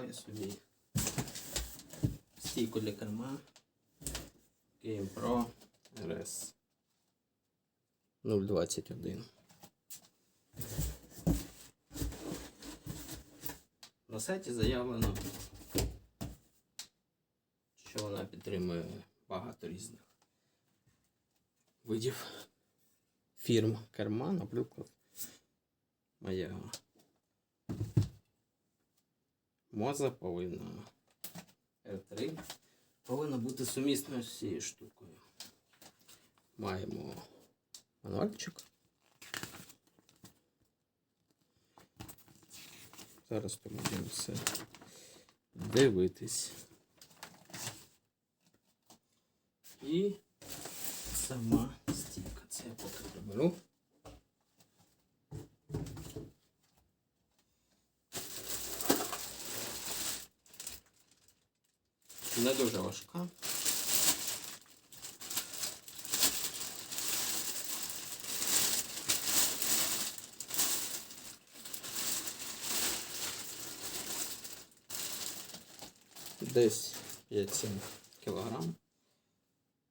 я собі. Стійку для керма. Game Pro. RS 021. На сайті заявлено, що вона підтримує багато різних видів фірм керма, наприклад, моя моза повинна R3 повинна бути сумісною з цією штукою. Маємо мануальчик. Зараз будемо все дивитись. І сама стійка. Це я поки приберу. Не дуже важка. Десь 5-7 кілограм.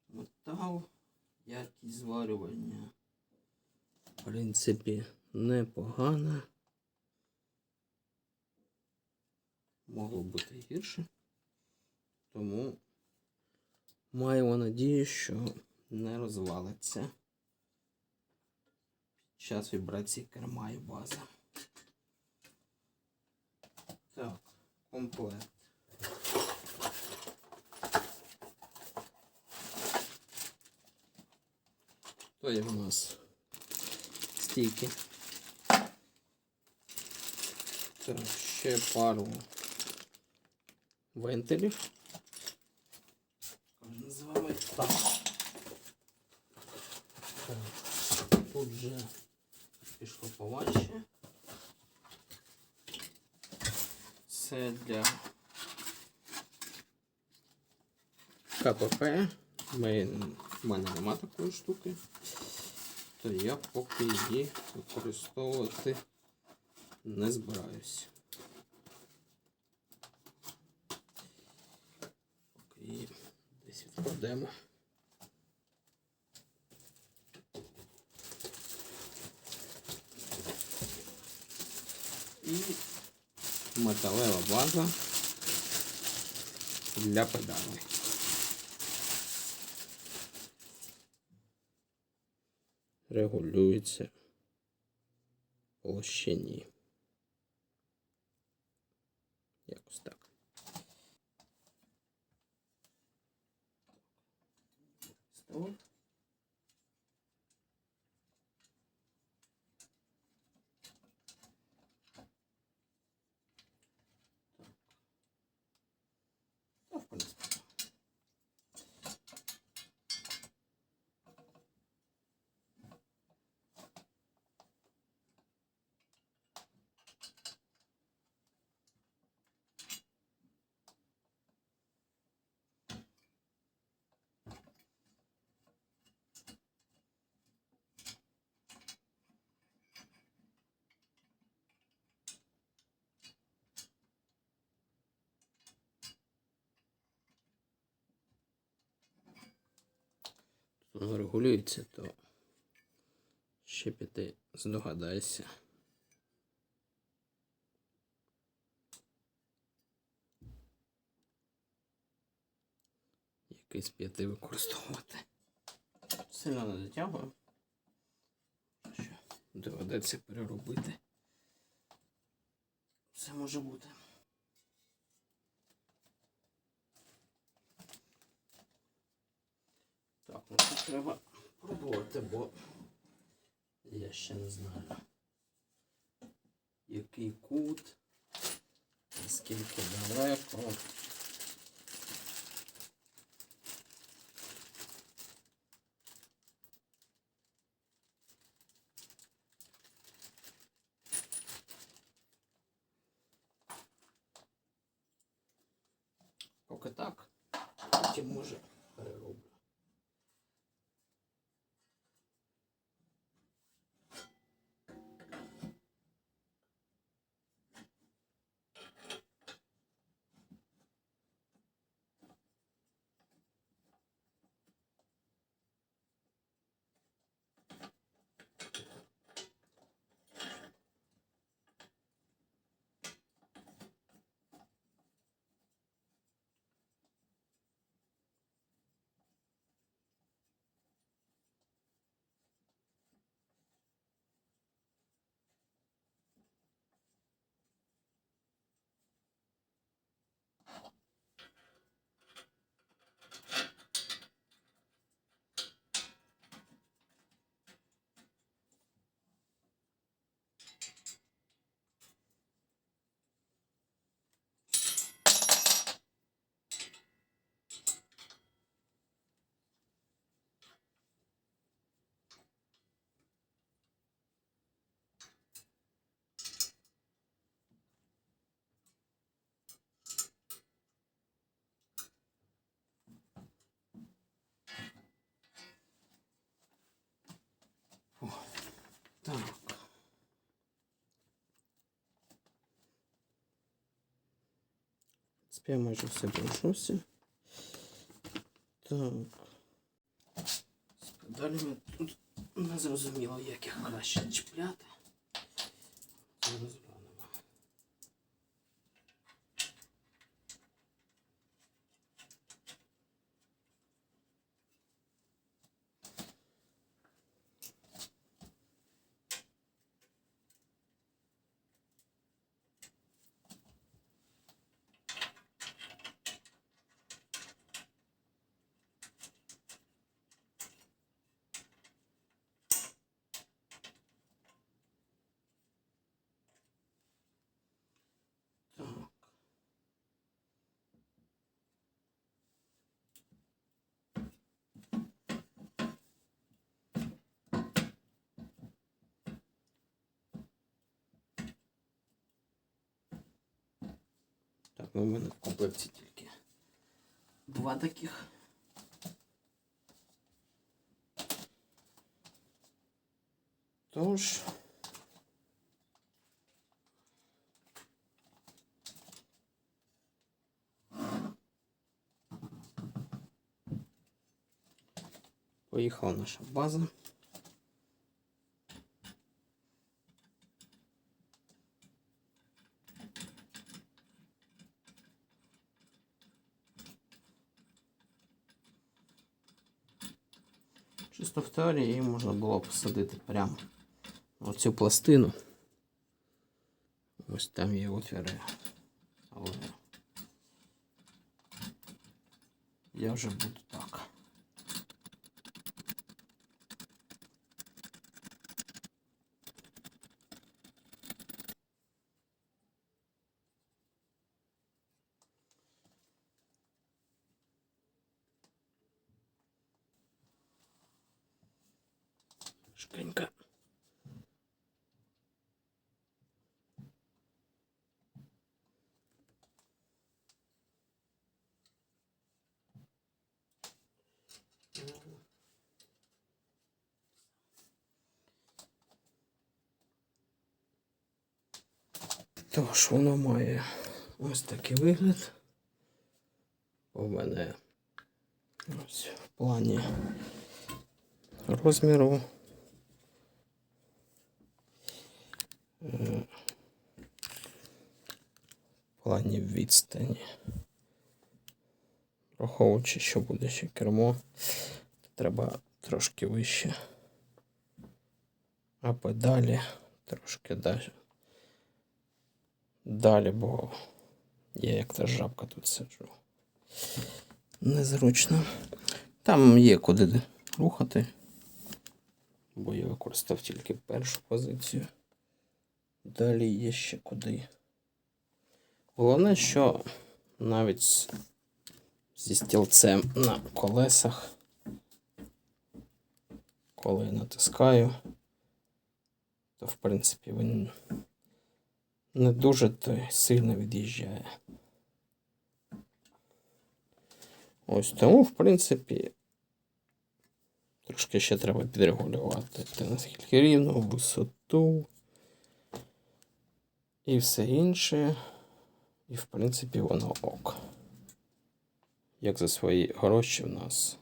Метал, якість зварювання. В принципі, непогана. Могло бути гірше. Тому маємо надію, що не розвалиться під час вібрації керма і база. Так, комплект. То є у нас стійки. Так, ще пару вентилів. Так. Тут вже пішло поважче. Це для КПП. Ми, в мене нема такої штуки, то я поки її використовувати не збираюсь. Поки її десь відкладемо. І металева база для педалей. Регулюється площині. Якось так. Então, регулюється, то ще піти здогадайся. Якийсь п'яти використовувати. Сильно не дотягую. Що доведеться переробити. Все може бути. Так, ну треба пробувати, бо я ще не знаю, який кут, наскільки далеко. Поки так, потім може перероблю. Так. Я майже все пройшовся. Так. З педалями тут не зрозуміло, як їх краще чіпляти. Зараз Так, ну в мене в комплекті тільки два таких. Тож. Поїхала наша база. Чисто в теорії її можна було посадити прямо оцю цю пластину. Ось там є отвіри. Але я вже буду так. Шкенька. Тож воно має ось такий вигляд. У мене ось в плані розміру. В плані відстані. Враховуючи, що буде ще кермо, треба трошки вище. А педалі трошки далі. Далі, бо я як та жабка тут сиджу. Незручно. Там є куди рухати, бо я використав тільки першу позицію. Далі є ще куди. Головне, що навіть зі стілцем на колесах, коли я натискаю, то в принципі він не дуже сильно від'їжджає. Ось тому, в принципі, трошки ще треба підрегулювати наскільки рівно, висоту і все інше. І, в принципі, воно ок. Як за свої гроші в нас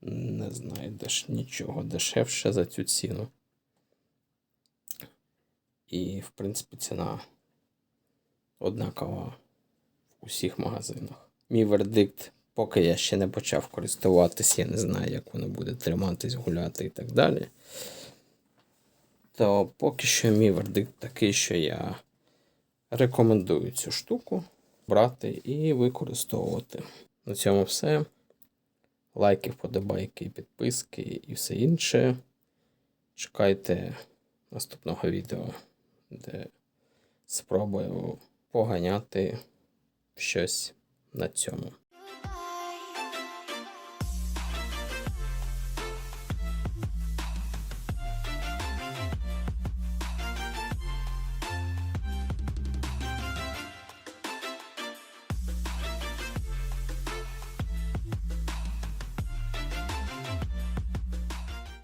не знайдеш нічого дешевше за цю ціну. І, в принципі, ціна однакова в усіх магазинах. Мій вердикт, поки я ще не почав користуватись, я не знаю, як воно буде триматись, гуляти і так далі. То поки що мій вердикт такий, що я рекомендую цю штуку брати і використовувати. На цьому все. Лайки, вподобайки, підписки і все інше. Чекайте наступного відео, де спробую поганяти щось на цьому.